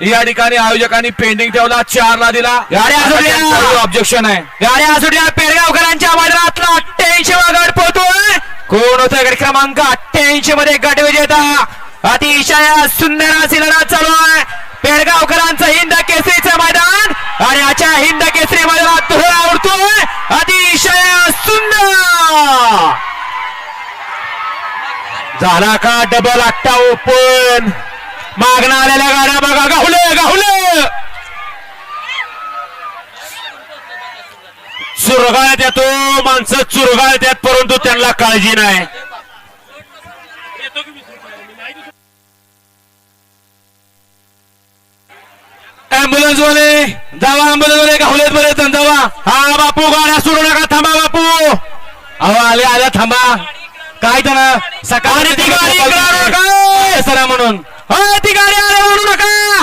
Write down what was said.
या ठिकाणी आयोजकांनी पेंडिंग ठेवला चार ला दिला. ऑब्जेक्शन आहे. गाड्या सुटल्या पेडगावकरांच्या मैदानातला अठ्ठ्याऐंशी वा गट पोहतोय कोण होतोय गट क्रमांक अठ्ठ्याऐंशी मध्ये गट विजेता? अतिशय सुंदर अशी लढत चालू आहे. पेडगावकरांचं हिंद केसरीचं मैदान आणि आजच्या हिंद केसरी मैदानात धुळा उडतोय अतिशय सुंदर. झाला का डबल अट्टा ओपन मागणं आलेल्या गाड्या बघा चुरगाळ्यात येतो माणसं चुरगाळ्यात येत परंतु त्यांना काळजी नाही. अँब्युलन्स वाले जावा अँब्युलन्स वाले गावलेत बरे जावा. हा बापू गाड्या सोडू नका थांबा बापू. अहो आले आल्या थांबा. काय त्यानं? सकाळी ती गाडी. सरा म्हणून. हो ती गाडी आले म्हणू नका